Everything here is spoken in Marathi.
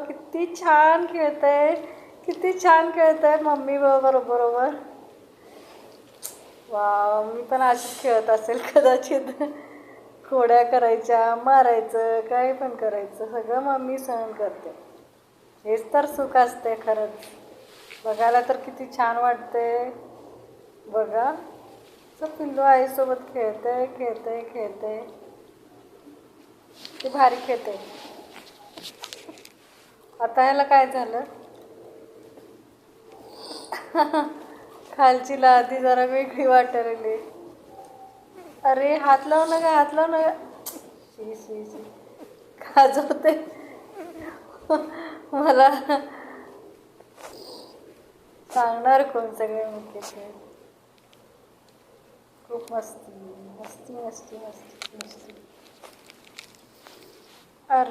किती छान खेळतंय किती छान खेळतंय मम्मी बरोबर बरोबर. वा मी पण अशीच खेळत असेल कदाचित. खोड्या करायच्या मारायचं काही पण करायचं सगळं मम्मी सहन करते. हेच तर सुख असते खरंच. बघायला तर किती छान वाटते बघा असं पिल्लू आईसोबत खेळते खेळते खेळते ते भारी खेळते. आता ह्याला काय झालं? खालचीला आधी जरा वेगळी वाटायला अरे हात लावू नका हात लावू नका शी शी शी. खाजवते मला सांगणार कोण सगळे मुख्य खूप मस्ती मस्ती मस्ती मस्ती मस्ती. अरे.